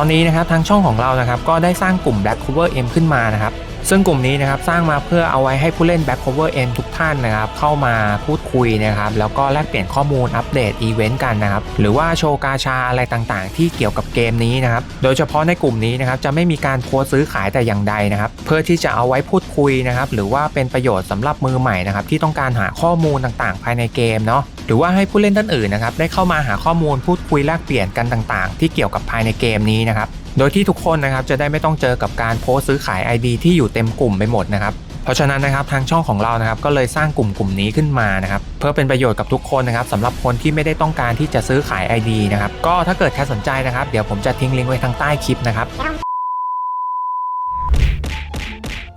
ตอนนี้นะครับทางช่องของเรานะครับก็ได้สร้างกลุ่ม Black Cover M ขึ้นมานะครับ ซึ่งกลุ่มนี้นะครับสร้างมาเพื่อเอาไว้ให้ผู้เล่น Back Cover M ทุกท่านนะครับเข้ามาพูดคุยนะครับแล้วก็แลกเปลี่ยนข้อมูลอัปเดตอีเวนต์กันนะครับหรือว่าโชว์กาชาอะไรต่างๆ ที่เกี่ยวกับเกมนี้นะครับโดยเฉพาะในกลุ่มนี้นะครับจะไม่มีการโพสซื้อขายแต่อย่างใดนะครับเพื่อที่จะเอาไว้พูดคุยนะครับหรือว่าเป็นประโยชน์สำหรับมือใหม่นะครับที่ต้องการหาข้อมูลต่างๆ ภายในเกมเนาะหรือว่าให้ผู้เล่นท่านอื่นนะครับได้เข้ามาหาข้อมูลพูดคุยแลกเปลี่ยนกันต่างๆ ที่เกี่ยวกับภายในเกมนี้นะครับ โดยที่ทุกคนนะครับจะได้ไม่ต้องเจอกับการโพสต์ซื้อขาย ID ที่อยู่เต็มกลุ่มไปหมดนะครับเพราะฉะนั้นนะครับทางช่องของเรานะครับก็เลยสร้างกลุ่มกลุ่มนี้ขึ้นมานะครับเพื่อเป็นประโยชน์กับทุกคนนะครับสำหรับคนที่ไม่ได้ต้องการที่จะซื้อขาย ID นะครับก็ถ้าเกิดใครสนใจนะครับ เดี๋ยวผมจะทิ้งลิงก์ไว้ทางใต้คลิปนะครับ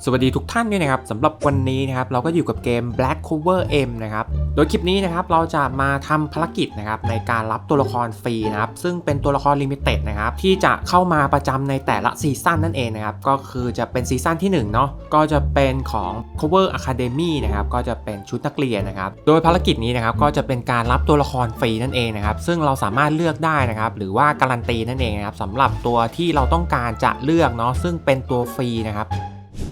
สวัสดีทุกท่านด้วยนะครับสำหรับวันนี้นะครับเราก็อยู่กับเกม Black Cover M นะครับโดยคลิปนี้นะครับเราจะมาทำภารกิจนะครับในการรับตัวละครฟรีนะครับซึ่งเป็นตัวละครลิมิเต็ดนะครับที่จะเข้ามาประจำในแต่ละซีซั่นนั่นเองนะครับก็คือจะเป็นซีซั่นที่1เนาะก็จะเป็นของ Cover Academy นะครับก็จะเป็นชุดนักเรียนนะครับโดยภารกิจนี้นะครับก็จะเป็นการรับตัวละครฟรีนั่นเองนะครับซึ่งเราสามารถเลือกได้นะครับหรือว่าการันตีนั่นเองนะครับสำหรับตัวที่เราต้องการจะเลือกเนาะซึ่งเป็นตัวฟรีนะครับ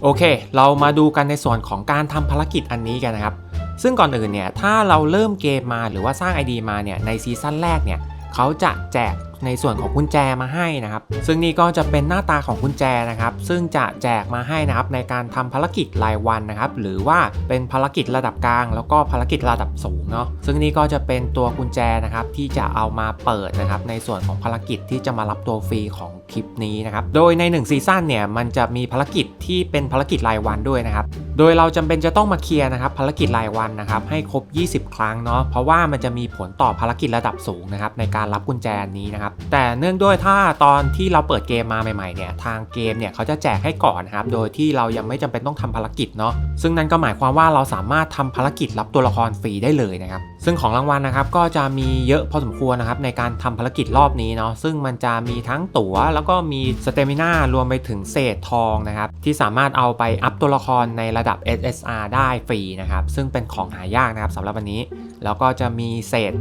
โอเค เรามาดูกันในส่วนของการทำภารกิจอันนี้กันนะครับ ซึ่งก่อนอื่นเนี่ย ถ้าเราเริ่มเกมมาหรือว่าสร้าง ID มาเนี่ย ในซีซั่นแรกเนี่ย เขาจะแจก ในส่วนของกุญแจมาให้นะครับ ซึ่งนี่ก็จะเป็นหน้าตาของกุญแจนะครับ ซึ่งจะแจกมาให้นะครับในการทำภารกิจรายวันนะครับ หรือว่าเป็นภารกิจระดับกลาง แล้วก็ภารกิจระดับสูงเนาะ ซึ่งนี่ก็จะเป็นตัวกุญแจนะครับที่จะเอามาเปิดนะครับในส่วนของภารกิจที่จะมารับตัวฟรีของคลิปนี้นะครับ โดยใน1ซีซั่นเนี่ยมันจะมีภารกิจที่เป็นภารกิจรายวันด้วยนะครับ โดยเราจำเป็นจะต้องมาเคลียร์นะครับภารกิจรายวันนะครับให้ครบ 20 ครั้งเนาะ เพราะว่ามันจะมีผลต่อภารกิจระดับสูงนะครับในการรับกุญแจนี้นะครับแต่เนื่องด้วยถ้าตอนที่เราเปิดเกมมาใหม่ๆเนี่ยทางเกมเนี่ยเขาจะแจกให้ก่อนนะครับโดยที่เรายังไม่จำเป็นต้องทำภารกิจเนาะซึ่งนั่นก็หมายความว่าเราสามารถทำภารกิจรับตัวละครฟรีได้เลยนะครับซึ่งของรางวัลนะครับก็จะมีเยอะพอสมควรนะครับในการทำภารกิจรอบนี้เนาะซึ่งมันจะมีทั้งตั๋ว แล้วก็มีสเตมิน่ารวมไปถึงเศษทองนะครับที่สามารถเอาไปอัพตัวละครในระดับ SSR ได้ฟรีนะครับซึ่งเป็นของหายากนะครับสำหรับวันนี้ แล้วก็จะมีเศษ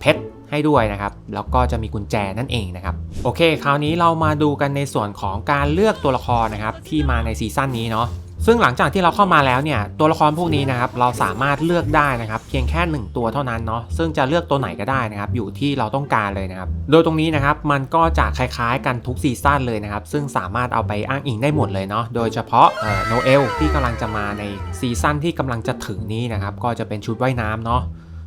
เพชร ให้ด้วยนะครับ แล้วก็จะมีกุญแจนั่นเองนะครับ โอเค คราวนี้เรามาดูกันในส่วนของการเลือกตัวละครนะครับที่มาในซีซั่นนี้เนาะซึ่งหลังจากที่เราเข้ามาแล้วเนี่ยตัวละครพวกนี้นะครับเราสามารถเลือกได้นะครับเพียงแค่ 1 ตัวเท่านั้นเนาะซึ่งจะเลือกตัวไหนก็ได้นะครับอยู่ที่เราต้องการเลยนะครับโดยตรงนี้นะครับมันก็จะคล้ายๆกันทุกซีซั่นเลยนะครับซึ่งสามารถเอาไปอ้างอิงได้หมดเลยเนาะโดยเฉพาะโนเอลที่กำลังจะมาในซีซั่นที่กำลังจะถึงนี้นะครับก็จะเป็นชุดว่ายน้ำเนาะ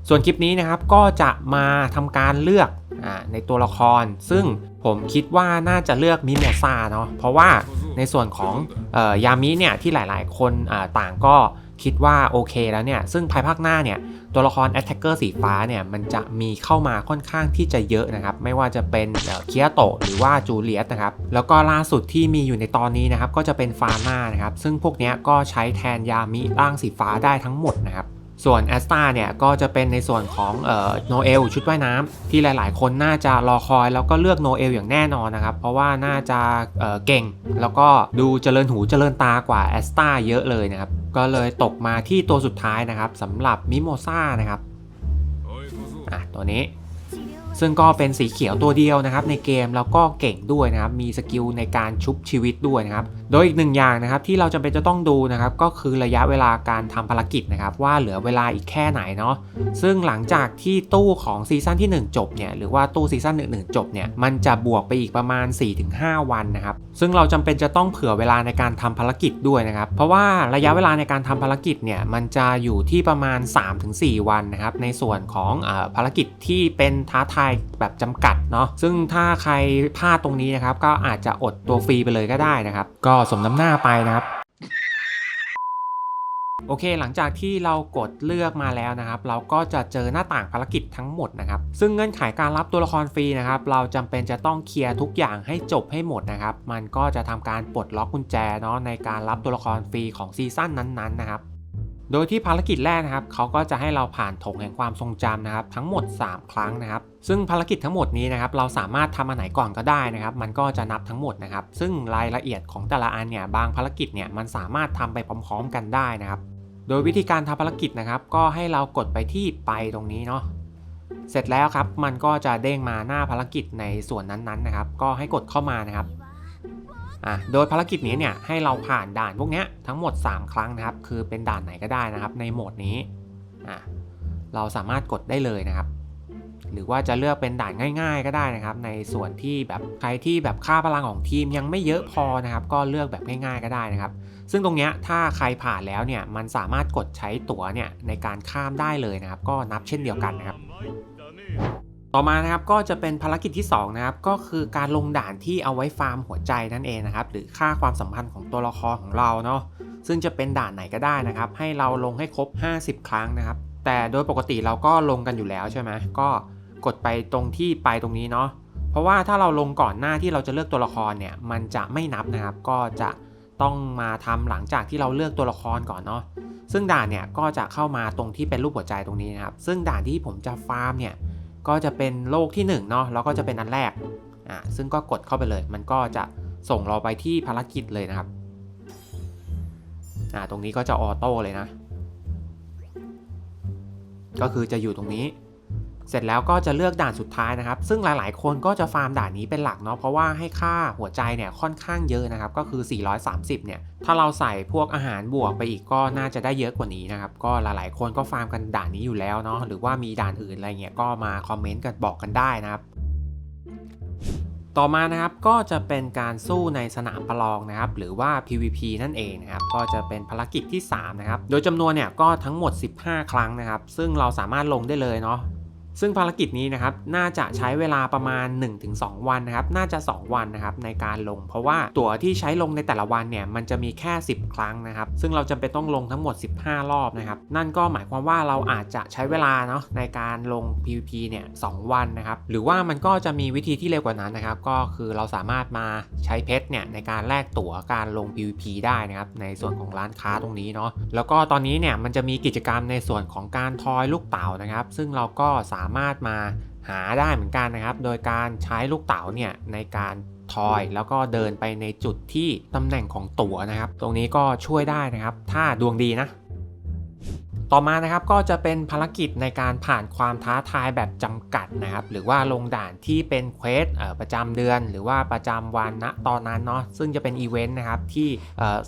ส่วนคลิปนี้นะครับก็จะมาทำการเลือกอในตัวละคร ซึ่งผมคิดว่าน่าจะเลือกมิโมซาเนาะเพราะว่าในส่วนของออยามิเนี่ยที่หลายๆ คนต่างก็คิดว่าโอเคแล้วเนี่ย ซึ่งภายภาคหน้าเนี่ย ตัวละคร Attacker สีฟ้าเนี่ย มันจะมีเข้ามาค่อนข้างที่จะเยอะนะครับ ไม่ว่าจะเป็นเคียโตะหรือว่าจูเลียสนะครับ แล้วก็ล่าสุดที่มีอยู่ในตอนนี้นะครับ ก็จะเป็นฟาร์มานะครับ ซึ่งพวกนี้ก็ใช้แทนยามิร่างสีฟ้าได้ทั้งหมดนะครับ ส่วนแอสตาเนี่ยก็จะเป็นในส่วนของโนเอลชุดว่ายน้ำที่หลาย ๆ คนน่าจะรอคอยแล้วก็เลือกโนเอลอย่างแน่นอนนะครับ เพราะว่าน่าจะเเก่ง แล้วก็ดูเจริญหูเจริญตากว่าแอสตาเยอะเลยนะครับ ก็เลยตกมาที่ตัวสุดท้ายนะครับสำหรับมิโมซ่านะครับอะตัวนี้ ซึ่งก็เป็นสีเขียวตัวเดียวนะครับในเกมแล้วก็เก่งด้วยนะครับมีสกิลในการชุบชีวิตด้วยนะครับโดยอีกหนึ่งอย่างนะครับที่เราจำเป็นจะต้องดูนะครับก็คือระยะเวลาการทำภารกิจนะครับว่าเหลือเวลาอีกแค่ไหนเนาะซึ่งหลังจากที่ตู้ของซีซั่นที่ 1 จบเนี่ยหรือว่าตู้ซีซั่นอื่นๆจบเนี่ยมันจะบวกไปอีกประมาณ 4-5 วันนะครับซึ่งเราจำเป็นจะต้องเผื่อเวลาในการทำภารกิจด้วยนะครับ เพราะว่าระยะเวลาในการทำภารกิจเนี่ยมันจะอยู่ที่ประมาณ 3-4 วันนะครับ ในส่วนของอภารกิจที่เป็นท้าทายแบบจำกัดเนาะซึ่งถ้าใครพลาดตรงนี้นะครับ ก็อาจจะอดตัวฟรีไปเลยก็ได้นะครับ ก็สมน้ำหน้าไปนะครับ โอเค หลังจากที่เรากดเลือกมาแล้วนะครับ เราก็จะเจอหน้าต่างภารกิจทั้งหมดนะครับ ซึ่งเงื่อนไขการรับตัวละครฟรีนะครับ เราจำเป็นจะต้องเคลียร์ทุกอย่างให้จบให้หมดนะครับ มันก็จะทำการปลดล็อกกุญแจเนาะในการรับตัวละครฟรีของซีซั่นนั้นๆนะครับโดยที่ภารกิจแรกนะครับเขาก็จะให้เราผ่านถงแห่งความทรงจำนะครับ ทั้งหมด 3 ครั้งนะครับ ซึ่งภารกิจทั้งหมดนี้นะครับ เราสามารถทำอันไหนก่อนก็ได้นะครับ มันก็จะนับทั้งหมดนะครับ ซึ่งรายละเอียดของแต่ละอันเนี่ยบางภารกิจเนี่ยมันสามารถทำไปพร้อม ๆ กันได้นะครับ โดยวิธีการทำภารกิจนะครับ ก็ให้เรากดไปที่ไปตรงนี้เนาะเสร็จแล้วครับมันก็จะเด้งมาหน้าภารกิจในส่วนนั้นๆนะครับ ก็ให้กดเข้ามานะครับอะโดยภารกิจนี้เนี่ยให้เราผ่านด่านพวกนี้ทั้งหมด 3 ครั้งนะครับ คือเป็นด่านไหนก็ได้นะครับ ในโหมดนี้อะเราสามารถกดได้เลยนะครับ หรือว่าจะเลือกเป็นด่านง่าย ๆ ก็ได้นะครับ ในส่วนที่แบบใครที่แบบค่าพลังของทีมยังไม่เยอะพอนะครับ ก็เลือกแบบง่ายๆก็ได้นะครับ ซึ่งตรงเนี้ยถ้าใครผ่านแล้วเนี่ยมันสามารถกดใช้ตั๋วเนี่ยในการข้ามได้เลยนะครับ ก็นับเช่นเดียวกันนะครับต่อมานะครับก็จะเป็นภารกิจที่2นะครับก็คือการลงด่านที่เอาไว้ฟาร์มหัวใจนั่นเองนะครับหรือค่าความสัมพันธ์ของตัวละครของเราเนาะซึ่งจะเป็นด่านไหนก็ได้นะครับ ให้เราลงให้ครบ 50 ครั้งนะครับ แต่โดยปกติเราก็ลงกันอยู่แล้วใช่ไหมก็ กดไปตรงที่ไปตรงนี้เนาะเพราะว่าถ้าเราลงก่อนหน้าที่เราจะเลือกตัวละครเนี่ยมันจะไม่นับนะครับก็จะต้องมาทำหลังจากที่เราเลือกตัวละครก่อนเนาะซึ่งด่านเนี่ยก็จะเข้ามาตรงที่เป็นรูปหัวใจตรงนี้นะครับ ซึ่งด่านที่ผมจะฟาร์มเนี่ยก็จะเป็นโลกที่1เนาะแล้วก็จะเป็นอันแรกอ่าซึ่งก็กดเข้าไปเลย มันก็จะส่งเราไปที่ภารกิจเลยนะครับอ่าตรงนี้ก็จะออโต้เลยนะ ก็คือจะอยู่ตรงนี้ เสร็จแล้วก็จะเลือกด่านสุดท้ายนะครับ ซึ่งหลาย ๆ คนก็จะฟาร์มด่านนี้เป็นหลักเนาะ เพราะว่าให้ค่าหัวใจเนี่ยค่อนข้างเยอะนะครับ ก็คือ 430 เนี่ย ถ้าเราใส่พวกอาหารบวกไปอีกก็น่าจะได้เยอะกว่านี้นะครับ ก็หลาย ๆ คนก็ฟาร์มกันด่านนี้อยู่แล้วเนาะ หรือว่ามีด่านอื่นอะไรเงี้ยก็มาคอมเมนต์กันบอกกันได้นะครับต่อมานะครับก็จะเป็นการสู้ในสนามประลองนะครับ หรือว่า PVP นั่นเองนะครับ ก็จะเป็นภารกิจที่ 3 นะครับ โดยจำนวนเนี่ยก็ทั้งหมด 15 ครั้งนะครับ ซึ่งเราสามารถลงได้เลยเนาะ ซึ่งภารกิจนี้นะครับน่าจะใช้เวลาประมาณ 1-2 วันนะครับน่าจะ 2 วันนะครับในการลง เพราะว่าตั๋วที่ใช้ลงในแต่ละวันเนี่ยมันจะมีแค่ 10 ครั้งนะครับ ซึ่งเราจำเป็นต้องลงทั้งหมด 15 รอบนะครับ นั่นก็หมายความว่าเราอาจจะใช้เวลาเนาะในการลง PVP เนี่ยสวันนะครับ หรือว่ามันก็จะมีวิธีที่เร็วกว่านั้นนะครับ ก็คือเราสามารถมาใช้เพชรเนี่ยในการแลกตั๋วการลง PVP ได้นะครับ ในส่วนของร้านค้าตรงนี้เนาะแล้วก็ตอนนี้เนี่ยมันจะมีกิจกรรมในส่วนของการทอยลูกเต๋านะครับ ซึ่งเราก็สาามารถมาหาได้เหมือนกันนะครับ โดยการใช้ลูกเต๋าเนี่ยในการทอยแล้วก็เดินไปในจุดที่ตำแหน่งของตั๋วนะครับ ตรงนี้ก็ช่วยได้นะครับ ถ้าดวงดีนะ ต่อมานะครับก็จะเป็นภารกิจในการผ่านความท้าทายแบบจำกัดนะครับหรือว่าลงด่านที่เป็นเควสประจำเดือน หรือว่าประจำวันณตอนนั้นเนาะซึ่งจะเป็นอีเวนต์นะครับที่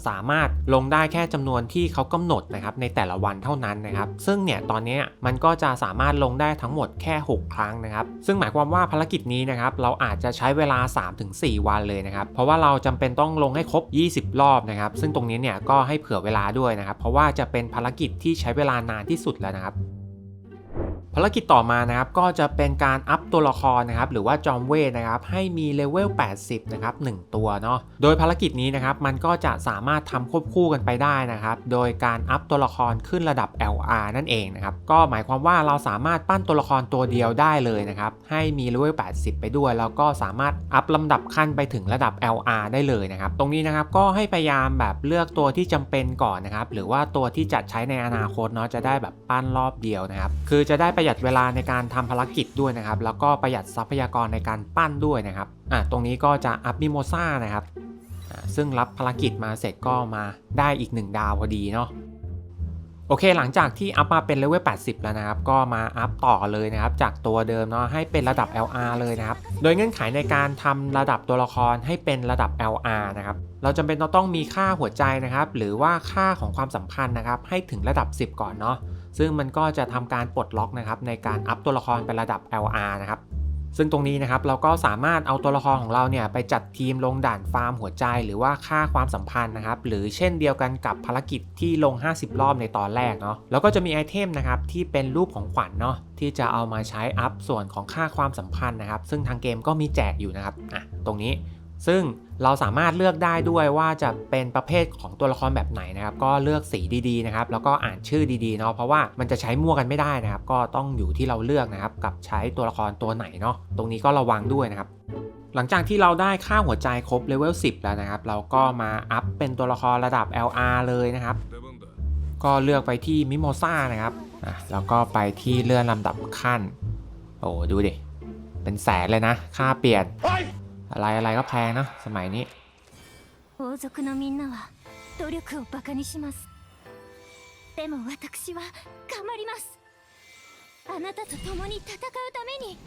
สามารถลงได้แค่จำนวนที่เขากำหนดนะครับในแต่ละวันเท่านั้นนะครับซึ่งเนี่ยตอนนี้มันก็จะสามารถลงได้ทั้งหมดแค่ 6 ครั้งนะครับซึ่งหมายความว่าภารกิจนี้นะครับเราอาจจะใช้เวลา 3-4 วันเลยนะครับเพราะว่าเราจำเป็นต้องลงให้ครบ 20 รอบนะครับซึ่งตรงนี้เนี่ยก็ให้เผื่อเวลาด้วยนะครับเพราะว่าจะเป็นภารกิจที่ใช้เวลานานที่สุดแล้วนะครับ ภารกิจต่อมานะครับก็จะเป็นการอัพตัวละครนะครับหรือว่าจอมเวทนะครับให้มีเลเวล 80 นะครับ1ตัวเนาะโดยภารกิจนี้นะครับมันก็จะสามารถทำควบคู่กันไปได้นะครับโดยการอัพตัวละครขึ้นระดับ LR นั่นเองนะครับก็หมายความว่าเราสามารถปั้นตัวละครตัวเดียวได้เลยนะครับให้มีเลเวล 80 ไปด้วย แล้วก็สามารถอัพลำดับขั้นไปถึงระดับ LR ได้เลยนะครับตรงนี้นะครับก็ให้พยายามแบบเลือกตัวที่จำเป็นก่อนนะครับหรือว่าตัวที่จะใช้ในอนาคตเนาะจะได้แบบปั้นรอบเดียวนะครับคือจะได้ประหยัดเวลาในการทำภารกิจด้วยนะครับ แล้วก็ประหยัดทรัพยากรในการปั้นด้วยนะครับอะตรงนี้ก็จะอัพมิโมซ่านะครับอะซึ่งรับภารกิจมาเสร็จก็มาได้อีก 1 ดาวพอดีเนาะโอเคหลังจากที่อัพมาเป็นเลเวล 80 แล้วนะครับ ก็มาอัพต่อเลยนะครับ จากตัวเดิมเนาะให้เป็นระดับ LR เลยนะครับ โดยเงื่อนไขในการทำระดับตัวละครให้เป็นระดับ LR นะครับ เราจำเป็นต้องมีค่าหัวใจนะครับ หรือว่าค่าของความสัมพันธ์นะครับ ให้ถึงระดับ 10 ก่อนเนาะ ซึ่งมันก็จะทำการปลดล็อกนะครับในการอัพตัวละครเป็นระดับ LR นะครับซึ่งตรงนี้นะครับเราก็สามารถเอาตัวละครของเราเนี่ยไปจัดทีมลงด่านฟาร์มหัวใจ หรือว่าค่าความสัมพันธ์นะครับหรือเช่นเดียวกันกับภารกิจที่ลง 50 รอบในตอนแรกเนาะแล้วก็จะมีไอเทมนะครับที่เป็นรูปของขวัญเนาะที่จะเอามาใช้อัพส่วนของค่าความสัมพันธ์นะครับ ซึ่งทางเกมก็มีแจกอยู่นะครับอะตรงนี้ซึ่ง เราสามารถเลือกได้ด้วยว่าจะเป็นประเภทของตัวละครแบบไหนนะครับ ก็เลือกสีดีๆนะครับแล้วก็อ่านชื่อดีๆเนาะเพราะว่ามันจะใช้มั่วกันไม่ได้นะครับ ก็ต้องอยู่ที่เราเลือกนะครับ กับใช้ตัวละครตัวไหนเนาะตรงนี้ก็ระวังด้วยนะครับหลังจากที่เราได้ค่าหัวใจครบเลเวล10 แล้วนะครับ เราก็มาอัพเป็นตัวละครระดับ LR เลยนะครับ ก็เลือกไปที่มิโมซ่านะครับอะแล้วก็ไปที่เลื่อนลำดับขั้น โอ้ดูดิ เป็นแสนเลยนะ ค่าเปลี่ยน อะไรอะไรก็แพงเนอะสมัยนี้ 王族のみんなは努力をバカにしますでも私は頑張ります あなたと共に戦うために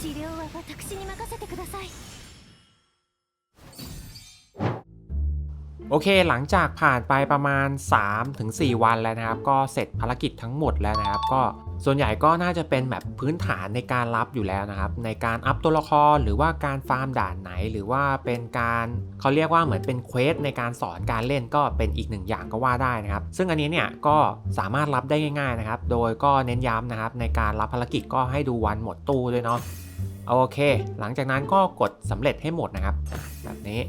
治療は私に任せてください โอเคหลังจากผ่านไปประมาณ 3-4 วันแล้วนะครับ ก็เสร็จภารกิจทั้งหมดแล้วนะครับ ก็ส่วนใหญ่ก็น่าจะเป็นแบบพื้นฐานในการรับอยู่แล้วนะครับ ในการอัพตัวละครหรือว่าการฟาร์มด่านไหน หรือว่าเป็นการเขาเรียกว่าเหมือนเป็นเควสในการสอนการเล่นก็เป็นอีกหนึ่งอย่างก็ว่าได้นะครับ ซึ่งอันนี้เนี่ยก็สามารถรับได้ง่ายๆนะครับ โดยก็เน้นย้ำนะครับในการรับภารกิจก็ให้ดูวันหมดตู้ด้วยเนาะโอเค หลังจากนั้นก็กดสำเร็จให้หมดนะครับ แบบนี้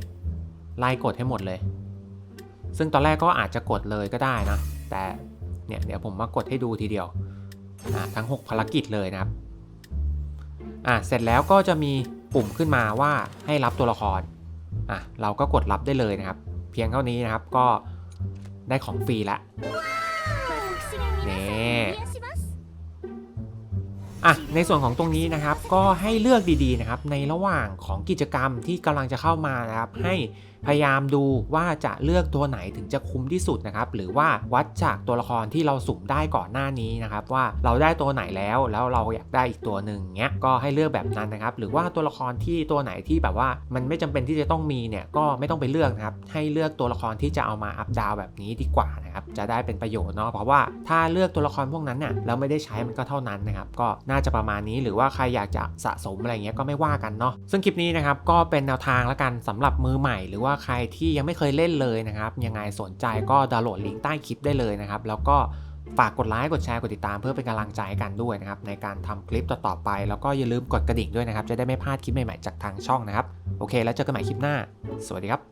ไล่กดให้หมดเลย ซึ่งตอนแรกก็อาจจะกดเลยก็ได้นะ แต่เนี่ยเดี๋ยวผมมากดให้ดูทีเดียวทั้ง 6 ภารกิจเลยนะครับอะเสร็จแล้วก็จะมีปุ่มขึ้นมาว่าให้รับตัวละครอะเราก็กดรับได้เลยนะครับ เพียงเท่านี้นะครับก็ได้ของฟรีละนี่อะในส่วนของตรงนี้นะครับก็ให้เลือกดีๆนะครับ ในระหว่างของกิจกรรมที่กำลังจะเข้ามานะครับให พยายามดูว่าจะเลือกตัวไหนถึงจะคุ้มที่สุดนะครับ หรือว่าวัดจากตัวละครที่เราสุ่มได้ก่อนหน้านี้นะครับว่าเราได้ตัวไหนแล้วแล้วเราอยากได้อีกตัวหนึ่งเงี้ยก็ให้เลือกแบบนั้นนะครับ หรือว่าตัวละครที่ตัวไหนที่แบบว่ามันไม่จำเป็นที่จะต้องมีเนี่ยก็ไม่ต้องไปเลือกนะครับให้เลือกตัวละครที่จะเอามาอัพดาวแบบนี้ดีกว่านะครับจะได้เป็นประโยชน์เนาะเพราะว่าถ้าเลือกตัวละครพวกนั้นเนี่ยเราไม่ได้ใช้มันก็เท่านั้นนะครับก็น่าจะประมาณนี้หรือว่าใครอยากจะสะสมอะไรเงี้ยก็ไม่ว่ากันเนาะซึ่งคลิปนี้นะครับก็เป็นแนวทางละกันสำหรับมือใหม่หรือว่าใครที่ยังไม่เคยเล่นเลยนะครับ ยังไงสนใจก็ดาวน์โหลดลิงก์ใต้คลิปได้เลยนะครับ แล้วก็ฝากกดไลค์กดแชร์กดติดตามเพื่อเป็นกำลังใจให้กันด้วยนะครับ ในการทำคลิปต่อๆไป แล้วก็อย่าลืมกดกระดิ่งด้วยนะครับ จะได้ไม่พลาดคลิปใหม่ๆจากทางช่องนะครับ โอเค แล้วเจอกันใหม่คลิปหน้า สวัสดีครับ